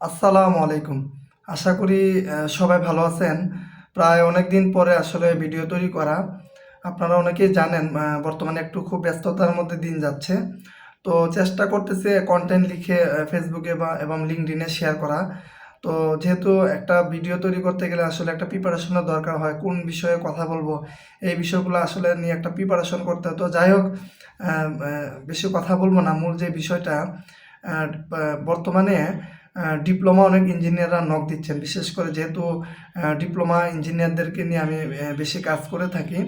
আসসালামু আলাইকুম। আশা করি সবাই ভালো আছেন। প্রায় অনেক দিন পরে আসলে ভিডিও তৈরি করা। আপনারা অনেকেই জানেন বর্তমানে একটু খুব ব্যস্ততার মধ্যে দিন যাচ্ছে। তো চেষ্টা করতেছে কন্টেন্ট লিখে ফেসবুকে বা, এবং লিঙ্কডিনে শেয়ার করা। তো যেহেতু একটা ভিডিও তৈরি করতে গেলে আসলে একটা প্রিপারেশনের দরকার হয়, কোন বিষয়ে কথা বলব, এই বিষয়গুলো আসলে নিয়ে একটা প্রিপারেশন করতে হয়। তো যাই হোক বেশি কথা বলব না। মূল যে বিষয়টা বর্তমানে ডিপ্লোমা অনেক ইঞ্জিনিয়াররা নক দিচ্ছেন। বিশেষ করে যেহেতু ডিপ্লোমা ইঞ্জিনিয়ারদেরকে নিয়ে আমি বেশি কাজ করে থাকি।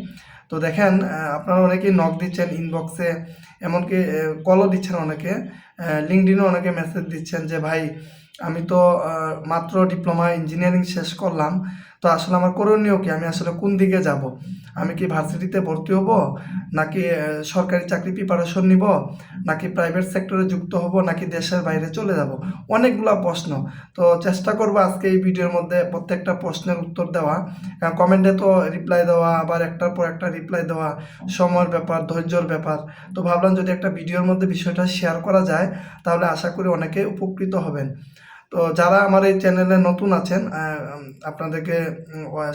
তো দেখেন আপনারা অনেকেই নক দিচ্ছেন ইনবক্সে এমনকি কলও দিচ্ছেন অনেকে। লিঙ্কডিনও অনেকে মেসেজ দিচ্ছেন যে, ভাই, আমি তো মাত্র ডিপ্লোমা ইঞ্জিনিয়ারিং শেষ করলাম। তো আসলে আমার করণীয় কি? আমি আসলে কোন দিকে যাব? আমি কি ভার্সিটিতে ভর্তি হব? নাকি সরকারি চাকরি প্রিপারেশন নিব? নাকি প্রাইভেট সেক্টরে যুক্ত হব? নাকি দেশের বাইরে চলে যাব? অনেকগুলা প্রশ্ন। তো চেষ্টা করব আজকে এই ভিডিওর মধ্যে প্রত্যেকটা প্রশ্নের উত্তর দেওয়া। কমেন্টে তো রিপ্লাই দেওয়া, আবার একটার পর একটা রিপ্লাই দেওয়া, সময়ের ব্যাপার, ধৈর্যর ব্যাপার। তো ভাবলাম যদি একটা ভিডিওর মধ্যে বিষয়টা শেয়ার করা যায়, তাহলে আশা করি অনেকে উপকৃত হবেন। তো যারা আমার এই চ্যানেলে নতুন আছেন আপনাদেরকে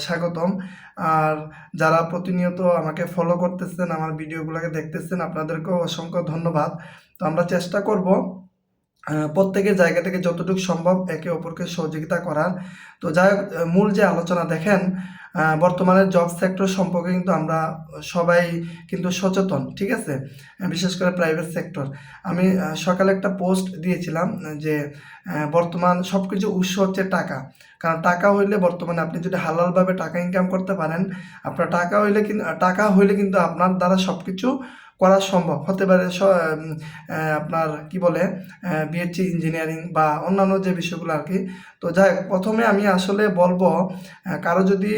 স্বাগতম। আর যারা প্রতিনিয়ত আমাকে ফলো করতেছেন, আমার ভিডিওগুলোকে দেখতেছেন, আপনাদেরকেও অসংখ্য ধন্যবাদ। তো আমরা চেষ্টা করব প্রত্যেকের জায়গা থেকে যতটুকু সম্ভব একে অপরকে সহযোগিতা করার। তো যাই হোক মূল যে আলোচনা দেখেন বর্তমানে জব সেক্টর সম্পর্কে কিন্তু আমরা সবাই কিন্তু সচেতন, ঠিক আছে? বিশেষ করে প্রাইভেট সেক্টর আমি সকালে একটা পোস্ট দিয়েছিলাম যে বর্তমান সব কিছু উৎস হচ্ছে টাকা। কারণ টাকা হইলে বর্তমানে আপনি যদি হালালভাবে টাকা ইনকাম করতে পারেন, আপনার টাকা হইলে কিন্তু টাকা হইলে কিন্তু আপনার দ্বারা সব কিছু করা সম্ভব। হতে পারে আপনার কি বলে বিএসসি ইঞ্জিনিয়ারিং বা অন্যান্য যে বিষয়গুলো আর কি। তো যাই প্রথমে আমি আসলে বলব কারও যদি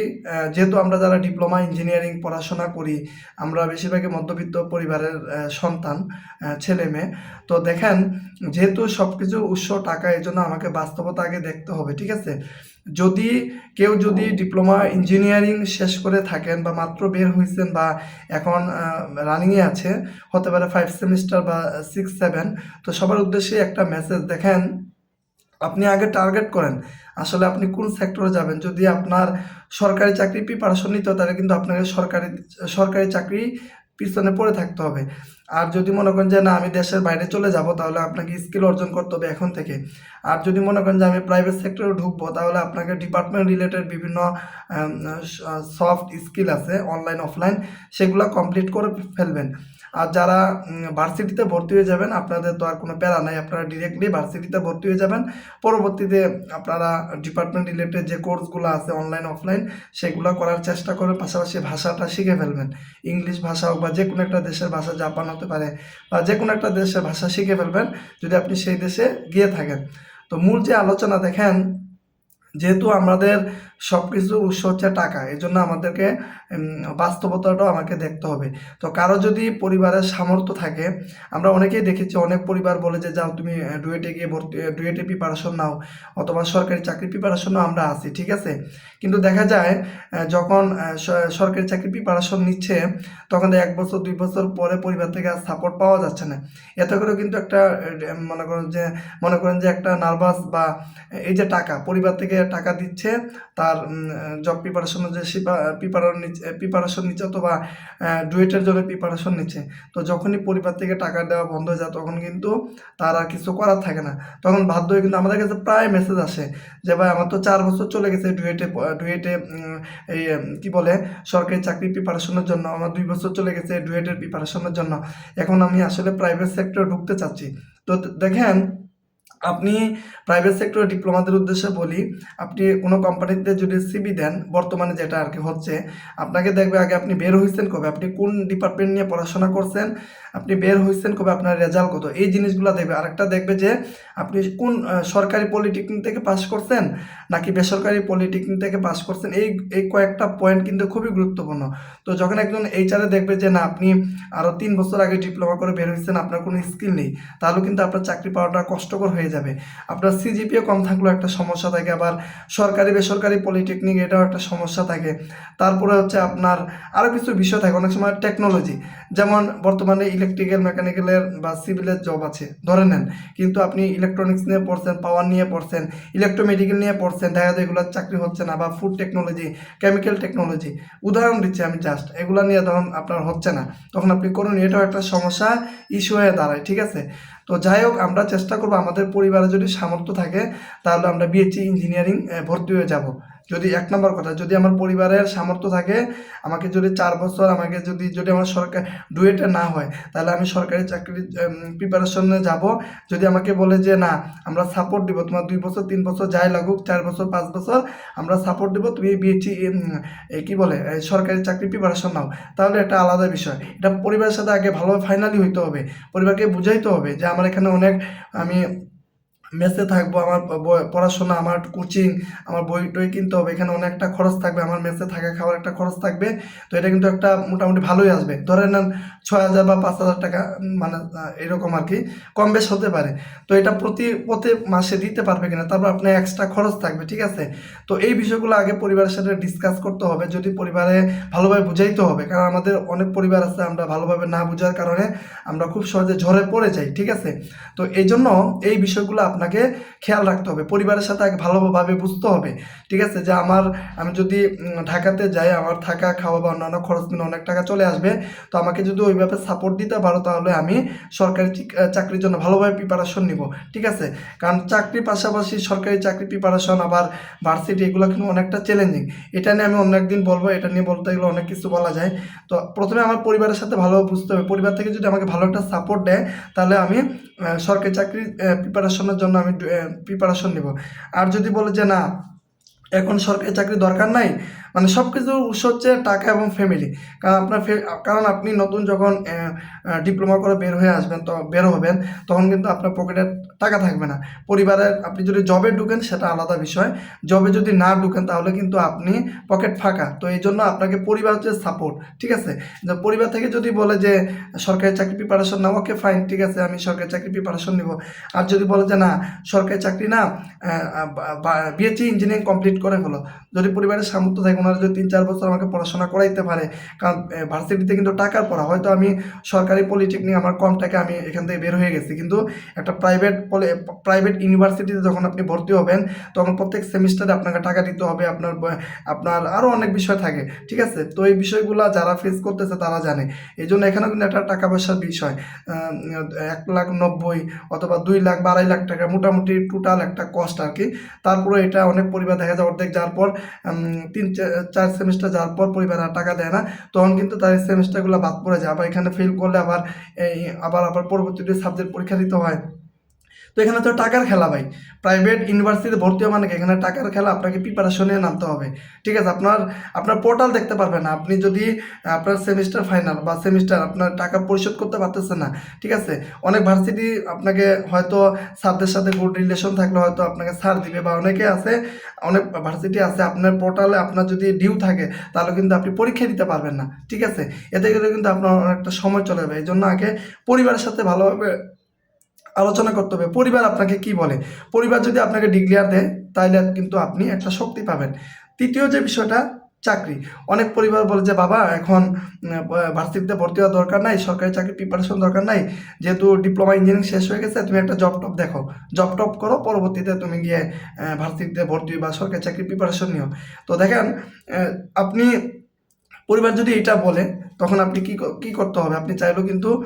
যেহেতু আমরা যারা ডিপ্লোমা ইঞ্জিনিয়ারিং পড়াশোনা করি, আমরা বেশিরভাগই মধ্যবিত্ত পরিবারের সন্তান ছেলে মেয়ে। তো দেখেন, যেহেতু সব কিছু উৎস টাকা এই জন্য আমাকে বাস্তবতা আগে দেখতে হবে, ঠিক আছে? যদি কেউ যদি ডিপ্লোমা ইঞ্জিনিয়ারিং শেষ করে থাকেন বা মাত্র বের হয়েছেন বা এখন রানিংয়ে আছে, হতে পারে ফাইভ সেমিস্টার বা সিক্স সেভেন তো সবার উদ্দেশ্যে একটা মেসেজ দেখেন, আপনি আগে টার্গেট করেন, আসলে আপনি কোন সেক্টরে যাবেন? যদি আপনার সরকারি চাকরি প্রিপারেশন নিতে তাহলে কিন্তু আপনাকে সরকারি সরকারি চাকরি পিছনে পড়ে থাকতে হবে। আর যদি মনে করেন যে না, আমি দেশের বাইরে চলে যাব, তাহলে আপনাকে স্কিল অর্জন করতে হবে এখন থেকে। আর যদি মনে করেন যে আমি প্রাইভেট সেক্টরে ঢুকবো, তাহলে আপনাকে ডিপার্টমেন্ট রিলেটেড বিভিন্ন সফট স্কিল আছে অনলাইন অফলাইন সেগুলো কমপ্লিট করে ফেলবেন। আর যারা ভার্সিটিতে ভর্তি হয়ে যাবেন, আপনাদের তো আর কোনো প্যারা নাই। আপনারা ডিরেক্টলি ভার্সিটিতে ভর্তি হয়ে যাবেন। পরবর্তীতে আপনারা ডিপার্টমেন্ট রিলেটেড যে কোর্সগুলো আছে অনলাইন অফলাইন সেগুলো করার চেষ্টা করবেন পাশাপাশি ভাষাটা শিখে ফেলবেন। ইংলিশ ভাষা হোক বা যে কোনো একটা দেশের ভাষা জাপান হতে পারে, বা যে কোনো একটা দেশের ভাষা শিখে ফেলবেন, যদি আপনি সেই দেশে গিয়ে থাকেন। তো মূল যে আলোচনা, দেখেন, যেহেতু আমাদের সব কিছু উৎস হচ্ছে টাকা এই জন্য আমাদেরকে বাস্তবতাটাও আমাকে দেখতে হবে। তো কারও যদি পরিবারের সামর্থ্য থাকে, আমরা অনেকেই দেখেছি, অনেক পরিবার বলে যে, যাও তুমি ডুয়েটে গিয়ে ভর্তি ডুয়েটে প্রিপারেশন নাও, অথবা সরকারি চাকরি প্রিপারেশন নাও, আমরা আছি। ঠিক আছে? কিন্তু দেখা যায় যখন সরকারি চাকরি প্রিপারেশন নিচ্ছে, তখন এক বছর, দুই বছর পরে পরিবার থেকে আর সাপোর্ট পাওয়া যাচ্ছে না। এতে করে কিন্তু একটা মনে করেন যে, মনে করেন যে, একটা নার্ভাস বা, এই যে টাকা, পরিবার থেকে টাকা দিচ্ছে, তার জব প্রিপারেশনের যে প্রিপারেশন নিচ্ছে প্রিপারেশন নিচ্ছে অথবা ডুয়েটের জন্য প্রিপারেশন নিচ্ছে। তো যখনই পরিবার থেকে টাকা দেওয়া বন্ধ হয়ে যায়, তখন কিন্তু তার কিছু করার থাকে না। তখন বাধ্য হয়ে কিন্তু আমাদের কাছে প্রায় মেসেজ আসে যে, ভাই, আমার তো চার বছর চলে গেছে ডুয়েটে ডুয়েটে এই কী বলে, সরকারি চাকরি প্রিপারেশনের জন্য। আমার দুই বছর চলে গেছে ডুয়েটের প্রিপারেশনের জন্য। এখন আমি আসলে প্রাইভেট সেক্টরে ঢুকতে চাচ্ছি। তো দেখেন আপনি প্রাইভেট সেক্টরে ডিপ্লোমাদের উদ্দেশ্যে বলি, আপনি কোনো কোম্পানিতে যদি সিবি দেন, বর্তমানে যেটা আর কি হচ্ছে, আপনাকে দেখবে আগে আপনি বের হয়েছেন কবে? আপনি কোন ডিপার্টমেন্ট নিয়ে পড়াশোনা করছেন? আপনি বের হয়েছেন কবে? আপনার রেজাল্ট কত? এই জিনিসগুলো দেখবে। আরেকটা দেখবে যে, আপনি কোন সরকারি পলিটেকনিক থেকে পাস করছেন, নাকি বেসরকারি পলিটেকনিক থেকে পাস করছেন? এই এই কয়েকটা পয়েন্ট কিন্তু খুবই গুরুত্বপূর্ণ। তো যখন একজন এইচআরে দেখবে যে, না, আপনি আরও তিন বছর আগে ডিপ্লোমা করে বের হয়েছেন আপনার কোনো স্কিল নেই, তাহলে কিন্তু আপনার চাকরি পাওয়াটা কষ্টকর হয়ে হয়ে যাবে। আপনার সিজিপিএ কম থাকলেও একটা সমস্যা থাকে, আবার সরকারি, বেসরকারি পলিটেকনিক এটাও একটা সমস্যা থাকে। তারপরে হচ্ছে আপনার আরও কিছু বিষয় থাকে, অনেক সময় টেকনোলজি যেমন বর্তমানে ইলেকট্রিক্যাল মেকানিক্যালের বা সিভিলের জব আছে, ধরে নেন। কিন্তু আপনি ইলেকট্রনিক্স নিয়ে পড়ছেন পাওয়ার নিয়ে পড়ছেন ইলেকট্রোমেডিক্যাল নিয়ে পড়ছেন, দেখা যায় এগুলোর চাকরি হচ্ছে না বা ফুড টেকনোলজি কেমিক্যাল টেকনোলজি উদাহরণ দিচ্ছি আমি জাস্ট এগুলো নিয়ে ধরুন আপনার হচ্ছে না। তখন আপনি করুন, এটাও একটা সমস্যা ইস্যু হয়ে দাঁড়ায়, ঠিক আছে? তো যাই হোক, আমরা চেষ্টা করব আমাদের পরিবারে যদি সামর্থ্য থাকে, তাহলে আমরা বিএসসি ইঞ্জিনিয়ারিং ভর্তি হয়ে যাব। যদি এক নম্বর কথা, যদি আমার পরিবারের সামর্থ্য থাকে, আমাকে যদি চার বছর আমাকে যদি যদি আমার সরকার ডুয়েটে না হয়, তাহলে আমি সরকারি চাকরির প্রিপারেশনে যাব। যদি আমাকে বলে যে, না, আমরা সাপোর্ট দিব, তোমার দুই বছর, তিন বছর যাই লাগুক, চার বছর, পাঁচ বছর, আমরা সাপোর্ট দিব, তুমি বিএসসি কি বলে সরকারি চাকরি প্রিপারেশন নাও। তাহলে এটা আলাদা বিষয়। এটা পরিবারের সাথে আগে ভালোভাবে ফাইনালি হইতে হবে। পরিবারকে বুঝাইতে হবে যে, আমার এখানে অনেক, আমি মেসে থাকব, আমার পড়াশোনা, আমার কোচিং আমার বই টই কিনতে হবে, এখানে অনেকটা খরচ থাকবে, আমার মেসে থাকা খাওয়ার একটা খরচ থাকবে, তো এটা কিন্তু একটা মোটামুটি ভালোই আসবে। ধরে নেন ছয় হাজার বা পাঁচ হাজার টাকা মানে এরকম আর কি, কম বেশ হতে পারে। তো এটা প্রতি প্রতি মাসে দিতে পারবে কিনা, তারপর আপনার এক্সট্রা খরচ থাকবে, ঠিক আছে? তো এই বিষয়গুলো আগে পরিবারের সাথে ডিসকাস করতে হবে, যদি পরিবারে ভালোভাবে বুঝাইতে হবে, কারণ আমাদের অনেক পরিবার আছে, আমরা ভালোভাবে না বোঝার কারণে আমরা খুব সহজে ঝরে পড়ে যাই, ঠিক আছে? তো এই জন্য এই বিষয়গুলো আপনাকে খেয়াল রাখতে হবে। পরিবারের সাথে আগে ভালোভাবে বুঝতে হবে। ঠিক আছে? যে আমার, আমি যদি ঢাকাতে যাই, আমার থাকা, খাওয়া বা অন্যান্য খরচ মিলে অনেক টাকা চলে আসবে। তো আমাকে যদি ওইভাবে সাপোর্ট দিতে পারো, তাহলে আমি সরকারি চাকরির জন্য ভালোভাবে প্রিপারেশন নিব। ঠিক আছে? কারণ চাকরির পাশাপাশি সরকারি চাকরি প্রিপারেশন আবার ভার্সিটি এগুলো কিন্তু অনেকটা চ্যালেঞ্জিং এটা নিয়ে আমি অন্য একদিন বলব, এটা নিয়ে বলতে গেলে অনেক কিছু বলা যায়। তো প্রথমে আমার পরিবারের সাথে ভালোভাবে বুঝতে হবে। পরিবার থেকে যদি আমাকে ভালো একটা সাপোর্ট দেয়, তাহলে আমি সরকারি চাকরির প্রিপারেশনের জন্য আমি প্রিপারেশন নিব। আর যদি বলে যে না, এখন সরকারি চাকরি দরকার নাই মানে সব কিছুর উৎস হচ্ছে টাকা এবং ফ্যামিলি কারণ আপনার কারণ আপনি নতুন যখন ডিপ্লোমা করে বের হয়ে আসবেন, তো বের হবেন, তখন কিন্তু আপনার পকেটে টাকা থাকবে না। পরিবারের, আপনি যদি জবে ঢুকেন, সেটা আলাদা বিষয়। জবে যদি না ঢুকেন, তাহলে কিন্তু আপনি পকেট ফাঁকা। তো এই জন্য আপনাকে পরিবার হচ্ছে সাপোর্ট ঠিক আছে? পরিবার থেকে যদি বলে যে, সরকারি চাকরি প্রিপারেশন নাও ওকে ফাইন ঠিক আছে, আমি সরকারি চাকরি প্রিপারেশন নিব। আর যদি বলে যে, না, সরকারি চাকরি না বিএসসি ইঞ্জিনিয়ারিং কমপ্লিট করে হলো যদি পরিবারের সামর্থ্য থাকে ওনারা যদি তিন, চার বছর আমাকে পড়াশোনা করাইতে পারে, কারণ ভার্সিটিতে কিন্তু টাকার পড়া, হয়তো আমি সরকারি পলিটেকনিক আমার কম টাকা আমি এখান থেকে বের হয়ে গেছি। কিন্তু একটা প্রাইভেট প্রাইভেট ইউনিভার্সিটিতে যখন আপনি ভর্তি হবেন, তখন প্রত্যেক সেমিস্টারে আপনাকে টাকা দিতে হবে, আপনার আপনার আরও অনেক বিষয় থাকে, ঠিক আছে? তো এই বিষয়গুলো যারা ফেস করতেছে তারা জানে। এই জন্য এখানেও কিন্তু একটা টাকা পয়সার বিষয় এক লাখ নব্বই অথবা দুই লাখ বা লাখ টাকা মোটামুটি টোটাল একটা কস্ট আর কি। তারপরে এটা অনেক পরিবার দেখা যায় অর্ধেক যাওয়ার পর তিন চার সেমিস্টার যাওয়ার পর পরিবার আর টাকা দেয় না। তখন কিন্তু তার সেমিস্টারগুলো বাদ পড়ে যায়। আবার এখানে ফেল করলে আবার আবার আবার পরবর্তীতে সাবজেক্ট পরীক্ষা দিতে হয়। তো এখানে তো টাকার খেলা ভাই। প্রাইভেট ইউনিভার্সিটিতে ভর্তি হওয়া মানে এখানে টাকার খেলা, আপনাকে প্রিপারেশনে নামতে হবে। ঠিক আছে, আপনার আপনার পোর্টাল দেখতে পারবেন। আপনি যদি, আপনার সেমিস্টার ফাইনাল বা সেমিস্টার আপনার টাকা পরিশোধ করতে পারতেছে না, ঠিক আছে? অনেক ভার্সিটি আপনাকে হয়তো স্যারদের সাথে গুড রিলেশন থাকলে হয়তো আপনাকে ছাড় দিবে বা অনেকে আছে, অনেক ভার্সিটি আছে, আপনার পোর্টালে আপনার যদি ডিউ থাকে, তাহলে কিন্তু আপনি পরীক্ষা দিতে পারবেন না, ঠিক আছে? এতে করে কিন্তু আপনার অনেকটা সময় চলে যাবে। এই জন্য আগে পরিবারের সাথে ভালোভাবে আলোচনা করতে হবে। পরিবার আপনাকে কি বলে? পরিবার যদি আপনাকে ডিক্লেয়ার দেয় তাহলে কিন্তু আপনি একটা শক্তি পাবেন। তৃতীয় যে বিষয়টা, চাকরি। অনেক পরিবার বলে যে, বাবা, এখন ভার্সিটিতে ভর্তি হওয়ার দরকার নাই, সরকারি চাকরি প্রিপারেশন দরকার নাই। যেহেতু ডিপ্লোমা ইঞ্জিনিয়ারিং শেষ হয়ে গেছে, তুমি একটা জব টপ দেখো। জব টপ করো, পরবর্তীতে তুমি গিয়ে ভার্সিটিতে ভর্তি বা সরকারি চাকরি প্রিপারেশন নিও। তো দেখেন আপনি, পরিবার যদি এটা বলে তখন আপনি কি ক- করতে হবে? আপনি চাইলেও কিন্তু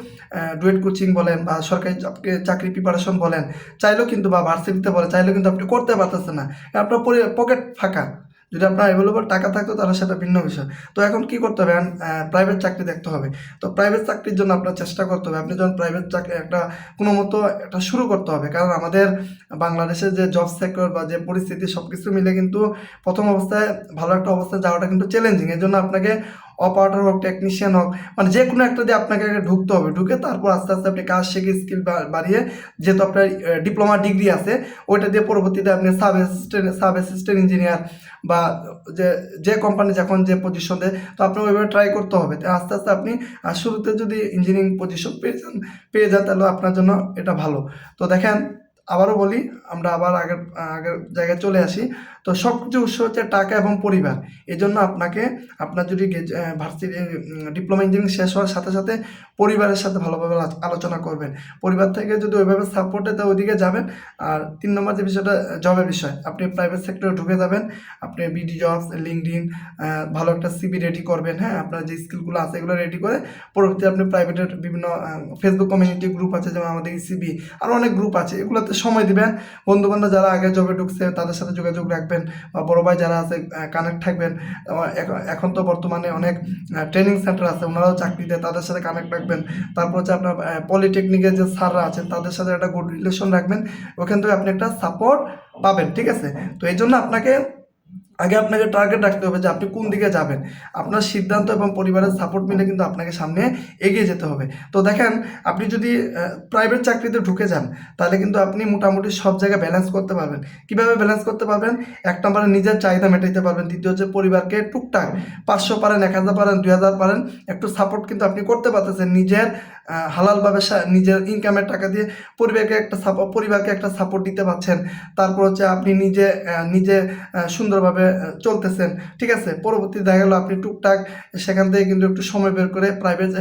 ডুয়েট কোচিং বলেন বা সরকারি চাক- চাকরি প্রিপারেশন বলেন, চাইলেও কিন্তু বা ভার্সিটিতে বলেন, চাইলেও কিন্তু আপনি করতে পারতেছেন না। আপনার পকেট ফাঁকা। যদি আপনার অ্যাভেলেবল টাকা থাকতো তাহলে সেটা ভিন্ন বিষয়। তো এখন কি করতে হবে? প্রাইভেট চাকরি দেখতে হবে। তো প্রাইভেট চাকরির জন্য আপনার চেষ্টা করতে হবে। আপনি যখন প্রাইভেট চাকরি একটা, কোনো মতো একটা শুরু করতে হবে। কারণ আমাদের বাংলাদেশের যে জব সেক্টর বা যে পরিস্থিতি সব কিছু মিলে কিন্তু প্রথম অবস্থায় ভালো একটা অবস্থায় যাওয়াটা কিন্তু চ্যালেঞ্জিং এর জন্য আপনাকে অপারেটর হোক টেকনিশিয়ান হোক মানে যে কোনো একটা দিয়ে আপনাকে আগে ঢুকতে হবে। ঢুকে তারপর আস্তে আস্তে আপনি কাজ শিখে স্কিল বাড়িয়ে যেহেতু আপনার ডিপ্লোমা ডিগ্রি আছে, ওইটা দিয়ে পরবর্তীতে আপনি sub assistant sub assistant engineer বা যে যে কোম্পানি যখন যে পজিশন দেয়, তো আপনার ওইভাবে ট্রাই করতে হবে। আস্তে আস্তে আপনি শুরুতে যদি ইঞ্জিনিয়ারিং পজিশন পেয়ে যান পেয়ে যান, তাহলে আপনার জন্য এটা ভালো। তো দেখেন, আবারও বলি, আমরা আবার আগের আগের জায়গায় চলে আসি। তো সব কিছু উৎস হচ্ছে টাকা এবং পরিবার। এই জন্য আপনাকে, আপনার যদি ভার্সিটি ডিপ্লোমা ইঞ্জিনিয়ারিং শেষ হওয়ার সাথে সাথে পরিবারের সাথে ভালোভাবে আলো- আলোচনা করবেন। পরিবার থেকে যদি ওইভাবে সাপোর্টে তো ওইদিকে যাবেন, আর তিন নম্বর যে বিষয়টা জবের বিষয়, আপনি প্রাইভেট সেক্টরে ঢুকে যাবেন, আপনি বিডি জবস লিঙ্কডিন ভালো একটা সিবি রেডি করবেন হ্যাঁ? আপনার যে স্কিলগুলো আছে এগুলো রেডি করে পরবর্তী আপনি প্রাইভেটের বিভিন্ন ফেসবুক কমিউনিটি গ্রুপ আছে, যেমন আমাদের ইসিবি আরও অনেক গ্রুপ আছে, এগুলোতে সময় দিবেন। বন্ধুবান্ধব যারা আগে জবে ঢুকছে, তাদের সাথে যোগাযোগ রাখবেন। বা বড় ভাই যারা আছে কানেক্ট থাকবেন। এখন- এখন তো বর্তমানে অনেক ট্রেনিং সেন্টার আছে, ওনারাও চাকরি দেয়, তাদের সাথে কানেক্ট রাখবেন। তারপর হচ্ছে আপনার পলিটেকনিকের যে স্যাররা আছেন, তাদের সাথে একটা গুড রিলেশন রাখবেন। ওখান থেকে আপনি একটা সাপোর্ট পাবেন, ঠিক আছে? তো এই জন্য আপনাকে আগে আপনাকে টার্গেট রাখতে হবে যে আপনি কোন দিকে যাবেন। আপনার সিদ্ধান্ত এবং পরিবারের সাপোর্ট মিলে কিন্তু আপনাকে সামনে এগিয়ে যেতে হবে। তো দেখেন, আপনি যদি প্রাইভেট চাকরিতে ঢুকে যান, তাহলে কিন্তু আপনি মোটামুটি সব জায়গায় ব্যালেন্স করতে পারবেন। কীভাবে ব্যালেন্স করতে পারবেন? এক নম্বরে নিজের চাহিদা মেটাইতে পারবেন। দ্বিতীয় হচ্ছে পরিবারকে টুকটাক পাঁচশো পারেন, এক হাজার পারেন, দুই হাজার পারেন, একটু সাপোর্ট কিন্তু আপনি করতে পারতেছেন। নিজের হালালভাবে নিজের ইনকামের টাকা দিয়ে পরিবারকে একটা সাপোর্ট পরিবারকে একটা সাপোর্ট দিতে পারছেন। তারপর হচ্ছে আপনি নিজে নিজে সুন্দরভাবে চলতেছেন। ঠিক আছে, পরবর্তী দেখা গেলো আপনি টুকটাক সেখান থেকে কিন্তু একটু সময় বের করে প্রাইভেট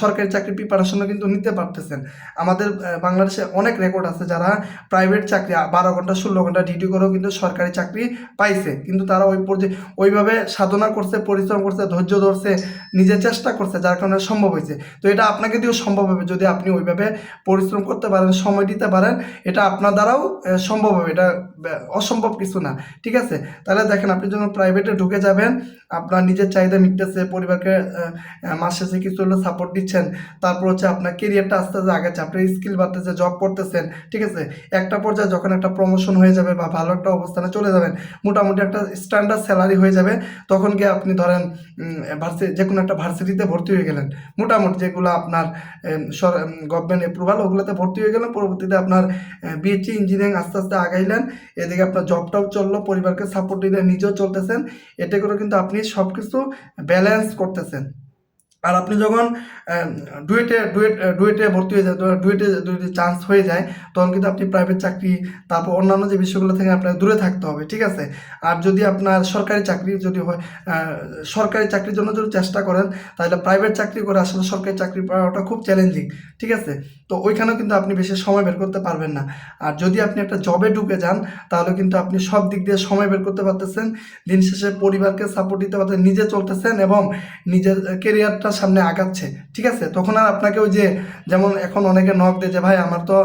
সরকারি চাকরি প্রিপারেশনও কিন্তু নিতে পারতেছেন। আমাদের বাংলাদেশে অনেক রেকর্ড আছে যারা প্রাইভেট চাকরি বারো ঘণ্টা, ষোলো ঘণ্টা ডিউটি করেও কিন্তু সরকারি চাকরি পাইছে। কিন্তু তারা ওই পর্যায়ে ওইভাবে সাধনা করছে, পরিশ্রম করছে, ধৈর্য ধরছে নিজে চেষ্টা করছে, যার কারণে সম্ভব হয়েছে। তো এটা আপনাকে দিয়েও সম্ভব হবে যদি আপনি ওইভাবে পরিশ্রম করতে পারেন, সময় দিতে পারেন, এটা আপনার দ্বারাও সম্ভব হবে। এটা অসম্ভব কিছু না। ঠিক আছে, তাহলে দেখেন আপনি যখন প্রাইভেটে ঢুকে যাবেন, আপনার নিজের চাহিদা মিটতেছে, পরিবারকে মাস শেষে কিছু হলে সাপোর্ট দিচ্ছেন, তারপর হচ্ছে আপনার কেরিয়ারটা আস্তে আস্তে আগাচ্ছে আপনার স্কিল বাড়তেছে জব করতেছেন, ঠিক আছে? একটা পর্যায়ে যখন একটা প্রমোশন হয়ে যাবে বা ভালো একটা অবস্থানে চলে যাবেন, মোটামুটি একটা স্ট্যান্ডার্ড স্যালারি হয়ে যাবে, তখন গিয়ে আপনি ধরেন ভার্সি যে কোনো একটা ভার্সিটিতে ভর্তি হয়ে গেলেন। মোটামুটি যেগুলো আপনার গভর্নমেন্ট অ্যাপ্রুভাল ওগুলোতে ভর্তি হয়ে গেলেন, পরবর্তীতে আপনার বিএসসি ইঞ্জিনিয়ারিং আস্তে আস্তে আগাইলেন, এদিকে আপনার জবটাও চলল, পরিবারকে সাপোর্ট দিলে নিজেও চলতেছেন। এতে করে কিন্তু আপনি সব কিছু ব্যালেন্স করতেছেন। আর আপনি যখন ডুয়েটে ডুয়েট ডুয়েটে ভর্তি হয়ে যায় ডুয়েটে যদি চান্স হয়ে যায়, তখন কিন্তু আপনি প্রাইভেট চাকরি, তারপর অন্যান্য যে বিষয়গুলো থেকে আপনার দূরে থাকতে হবে, ঠিক আছে? আর যদি আপনার সরকারি চাকরি যদি হয় সরকারি চাকরির জন্য যদি চেষ্টা করেন, তাহলে প্রাইভেট চাকরি করে আসলে সরকারি চাকরি পাওয়াটা খুব চ্যালেঞ্জিং ঠিক আছে? তো ওইখানেও কিন্তু আপনি বেশি সময় বের করতে পারবেন না। আর যদি আপনি একটা জবে ঢুকে যান, তাহলে কিন্তু আপনি সব দিক দিয়ে সময় বের করতে পারতেছেন, দিন শেষে পরিবারকে সাপোর্ট দিতে পারতেছেন, নিজে চলতেছেন এবং নিজের কেরিয়ারটা সামনে আগাচ্ছে, ঠিক আছে? তখন আর আপনাকে ওই যে যেমন এখন অনেকে নক দেয় যে, ভাই, আমার তো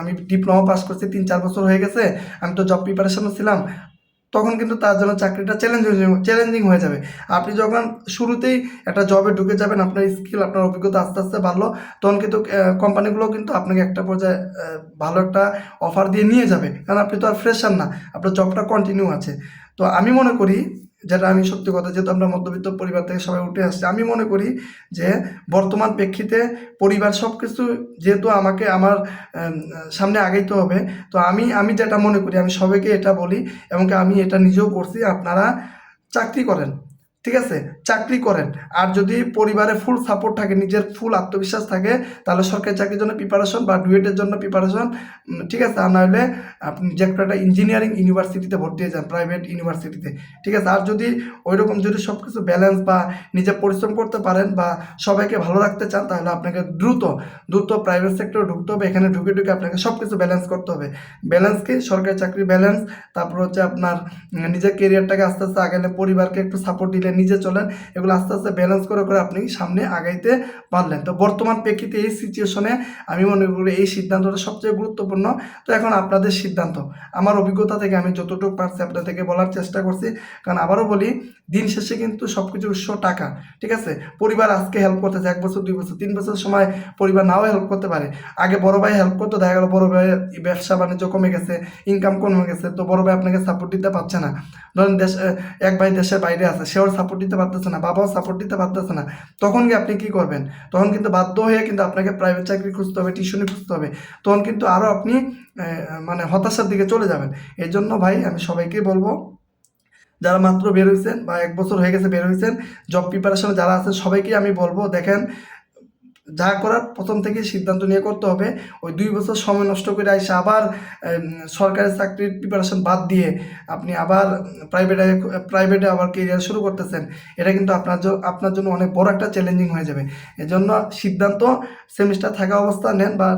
আমি ডিপ্লোমা পাস করছি, তিন চার বছর হয়ে গেছে, আমি তো জব প্রিপারেশনও ছিলাম। তখন কিন্তু তার জন্য চাকরিটা চ্যালেঞ্জিং চ্যালেঞ্জিং হয়ে যাবে। আপনি যখন শুরুতেই একটা জবে ঢুকে যাবেন, আপনার স্কিল আপনার অভিজ্ঞতা আস্তে আস্তে বাড়লো, তখন কিন্তু কোম্পানিগুলো কিন্তু আপনাকে একটা পর্যায়ে ভালো একটা অফার দিয়ে নিয়ে যাবে। কারণ আপনি তো আর ফ্রেশার না, আপনার জবটা কন্টিনিউ আছে। তো আমি মনে করি যেটা আমি সত্যি কথা, যেহেতু আমরা মধ্যবিত্ত পরিবার থেকে সবাই উঠে আসছি, আমি মনে করি যে বর্তমান প্রেক্ষিতে পরিবার সব কিছু যেহেতু আমাকে আমার সামনে আগাইতে হবে, তো আমি আমি যেটা মনে করি, আমি সবাইকে এটা বলি এবং আমি এটা নিজেও করছি, আপনারা চাকরি করেন। ঠিক আছে? চাকরি করেন। আর যদি পরিবারে ফুল সাপোর্ট থাকে, নিজের ফুল আত্মবিশ্বাস থাকে, তাহলে সরকারি চাকরির জন্য প্রিপারেশন বা ডুয়েটের জন্য প্রিপারেশন ঠিক আছে? আর নাহলে আপনি যে একটা ইঞ্জিনিয়ারিং ইউনিভার্সিটিতে ভর্তি হয়ে যান প্রাইভেট ইউনিভার্সিটিতে ঠিক আছে? আর যদি ওই রকম যদি সব কিছু ব্যালেন্স বা নিজে পরিশ্রম করতে পারেন বা সবাইকে ভালো রাখতে চান, তাহলে আপনাকে দ্রুত দ্রুত প্রাইভেট সেক্টরে ঢুকতে হবে। এখানে ঢুকে ঢুকে আপনাকে সব কিছু ব্যালেন্স করতে হবে। ব্যালেন্স কি? সরকারি চাকরি ব্যালেন্স তারপর হচ্ছে আপনার নিজের কেরিয়ারটাকে আস্তে আস্তে আগালে পরিবারকে একটু সাপোর্ট দিলে নিজে চলেন, এগুলো আস্তে আস্তে ব্যালেন্স করে করে আপনি সামনে আগাইতে পারলেন। তো বর্তমান প্রেক্ষিতে এই সিচুয়েশনে আমি মনে করি এই সিদ্ধান্তটা সবচেয়ে গুরুত্বপূর্ণ। তো এখন আপনাদের সিদ্ধান্ত। আমার অভিজ্ঞতা থেকে আমি যতটুকু পারছি আপনাদেরকে বলার চেষ্টা করছি। কারণ আবারও বলি, দিন শেষে কিন্তু সব কিছু উৎস টাকা, ঠিক আছে? পরিবার আজকে হেল্প করতেছে, এক বছর, দুই বছর, তিন বছর সময় পরিবার নাও হেল্প করতে পারে। আগে বড় ভাই হেল্প করতো, দেখা গেলো বড় ভাইয়ের ব্যবসা বাণিজ্য কমে গেছে ইনকাম কমে গেছে, তো বড় ভাই আপনাকে সাপোর্ট দিতে পারছে না। ধরেন দেশ এক ভাই দেশের বাইরে আছে, সেও সাপোর্ট দিতে পারতেছে না, বাবাও সাপোর্ট দিতে পারতেছে না। তখন কি আপনি কি করবেন? তখন কিন্তু বাধ্য হয়ে কিন্তু আপনাকে প্রাইভেট চাকরি খুঁজতে হবে টিউশনি খুঁজতে হবে। তখন কিন্তু আরও আপনি মানে হতাশার দিকে চলে যাবেন। এই জন্য ভাই আমি সবাইকে বলব, যারা মাত্র বের হয়েছেন বা এক বছর হয়ে গেছে বের হয়েছেন জব প্রিপারেশনে যারা আছেন সবাইকে আমি বলব, দেখেন যা করার প্রথম থেকে সিদ্ধান্ত নিয়ে করতে হবে। ওই দুই বছর সময় নষ্ট করে এসে আবার সরকারি চাকরির প্রিপারেশন বাদ দিয়ে আপনি আবার প্রাইভেটে প্রাইভেটে আবার কেরিয়ার শুরু করতেছেন, এটা কিন্তু আপনার আপনার জন্য অনেক বড় একটা চ্যালেঞ্জিং হয়ে যাবে। এজন্য সিদ্ধান্ত সেমিস্টার থাকা অবস্থা নেন বা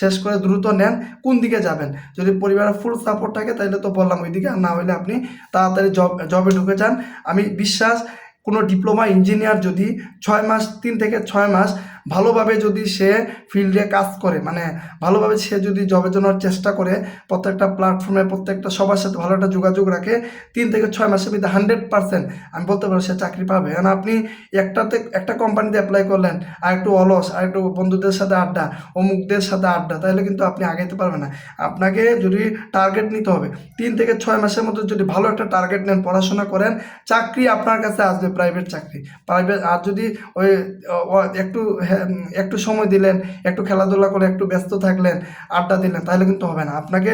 শেষ করে দ্রুত নেন, কোন দিকে যাবেন? যদি পরিবারের ফুল সাপোর্ট থাকে তাহলে তো বললাম ওই দিকে আর না হলে আপনি তাড়াতাড়ি জব জবে ঢুকে যান। আমি বিশ্বাস, কোনো ডিপ্লোমা ইঞ্জিনিয়ার যদি ছয় মাস, তিন থেকে ছয় মাস ভালোভাবে যদি সে ফিল্ডে কাজ করে মানে ভালোভাবে সে যদি জবের জন্য চেষ্টা করে, প্রত্যেকটা প্ল্যাটফর্মে প্রত্যেকটা সবার সাথে ভালো একটা যোগাযোগ রাখে, তিন থেকে ছয় মাসের ভিতরে হান্ড্রেড পার্সেন্ট আমি বলতে পারব সে চাকরি পাবে। কারণ আপনি একটাতে, একটা কোম্পানিতে অ্যাপ্লাই করলেন, আর একটু অলস, আর একটু বন্ধুদের সাথে আড্ডা, অমুকদের সাথে আড্ডা, তাহলে কিন্তু আপনি আগাইতে পারবেন না। আপনাকে যদি টার্গেট নিতে হবে, তিন থেকে ছয় মাসের মধ্যে যদি ভালো একটা টার্গেট নেন, পড়াশোনা করেন, চাকরি আপনার কাছে আসবে প্রাইভেট চাকরি। প্রাইভেট আর যদি ওই একটু একটু সময় দিলেন, একটু খেলাধুলা করে একটু ব্যস্ত থাকলেন, আড্ডা দিলেন, তাহলে কিন্তু হবে না। আপনাকে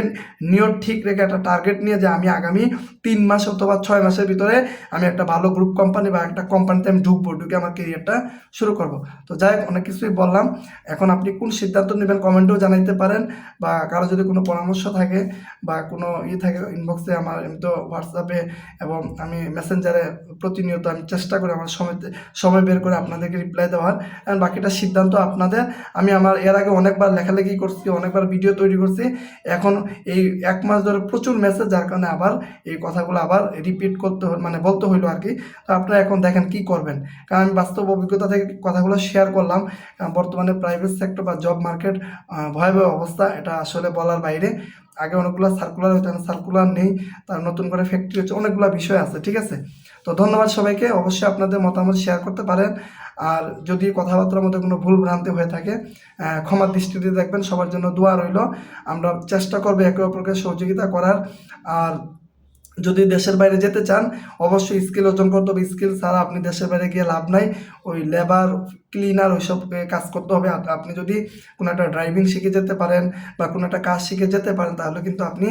নিয়ত ঠিক রেখে একটা টার্গেট নিয়ে যে আমি আগামী তিন মাস অথবা ছয় মাসের ভিতরে আমি একটা ভালো গ্রুপ কোম্পানি বা একটা কোম্পানিতে আমি ঢুকবো, ঢুকে আমার কেরিয়ারটা শুরু করব। তো যাই হোক, অনেক কিছুই বললাম। এখন আপনি কোন সিদ্ধান্ত নেবেন কমেন্টেও জানাইতে পারেন বা কারও যদি কোনো পরামর্শ থাকে বা কোনো ই থাকে ইনবক্সে আমার, আমি তো হোয়াটসঅ্যাপে এবং আমি মেসেঞ্জারে প্রতিনিয়ত আমি চেষ্টা করি আমার সময় সময় বের করে আপনাদেরকে রিপ্লাই দেওয়ার। আর বাকিটা সিদ্ধান্ত আপনাদের। আমি আমার এর আগে অনেকবার লেখালেখি করছি, অনেকবার ভিডিও তৈরি করছি। এখন এই এক মাস ধরে প্রচুর মেসেজ যার কারণে আবার এই কথাগুলো আবার রিপিট করতে মানে বলতে হইল আর কি। তো আপনারা এখন দেখেন কি করবেন। কারণ আমি বাস্তব অভিজ্ঞতা থেকে কথাগুলো শেয়ার করলাম। বর্তমানে প্রাইভেট সেক্টর বা জব মার্কেট ভয়াবহ অবস্থা, এটা আসলে বলার বাইরে। আগে অনেকগুলো সার্কুলার হতো সার্কুলার নেই। তার নতুন করে ফ্যাক্টরি হচ্ছে, অনেকগুলো বিষয় আছে, ঠিক আছে? তো ধন্যবাদ সবাইকে। অবশ্যই আপনাদের মতামত শেয়ার করতে পারেন। আর যদি কথাবার্তার মধ্যে কোনো ভুল ভ্রান্তি হয়ে থাকে ক্ষমার দৃষ্টিতে দেখবেন, সবার জন্য দোয়া রইল। আমরা চেষ্টা করব একে অপরকে সহযোগিতা করার। আর যদি দেশের বাইরে যেতে চান, অবশ্যই স্কিল অর্জন করতে হবে। স্কিল ছাড়া আপনি দেশের বাইরে গিয়ে লাভ নাই। ওই লেবার ক্লিনার ওইসব কাজ করতে হবে। আপনি যদি কোনো একটা ড্রাইভিং শিখে যেতে পারেন বা কোনো একটা কাজ শিখে যেতে পারেন, তাহলে কিন্তু আপনি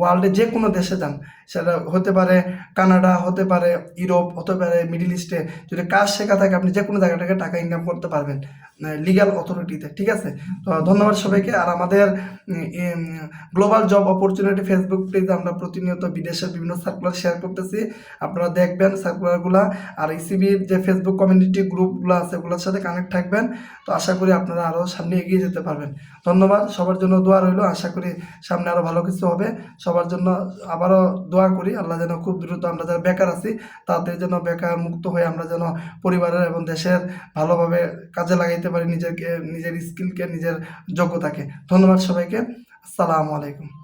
ওয়ার্ল্ডে যে কোনো দেশে যান। সেটা হতে পারে কানাডা, হতে পারে ইউরোপ, হতে পারে মিডিল ইস্টে যদি কাজ শেখা থাকে, আপনি যে কোনো জায়গা থেকে টাকা ইনকাম করতে পারবেন লিগ্যাল অথরিটিতে ঠিক আছে? তো ধন্যবাদ সবাইকে। আর আমাদের গ্লোবাল জব অপরচুনিটি ফেসবুক পেজে আমরা প্রতিনিয়ত বিদেশের বিভিন্ন সার্কুলার শেয়ার করতেছি। আপনারা দেখবেন সার্কুলারগুলো আর ইসিবির যে ফেসবুক কমিউনিটি গ্রুপগুলো আছে সাথে কানেক্ট থাকবেন। তো আশা করি আপনারা আরও সামনে এগিয়ে যেতে পারবেন। ধন্যবাদ, সবার জন্য দোয়া রইল। আশা করি সামনে আরও ভালো কিছু হবে। সবার জন্য আবারও দোয়া করি, আল্লাহ যেন খুব দ্রুত আমরা যারা বেকার আছি, তাদের যেন বেকার মুক্ত হয়ে আমরা যেন পরিবারের এবং দেশের ভালোভাবে কাজে লাগাইতে পারি নিজেকে, নিজের স্কিলকে নিজের যোগ্যতাকে। ধন্যবাদ সবাইকে। আসসালামু আলাইকুম।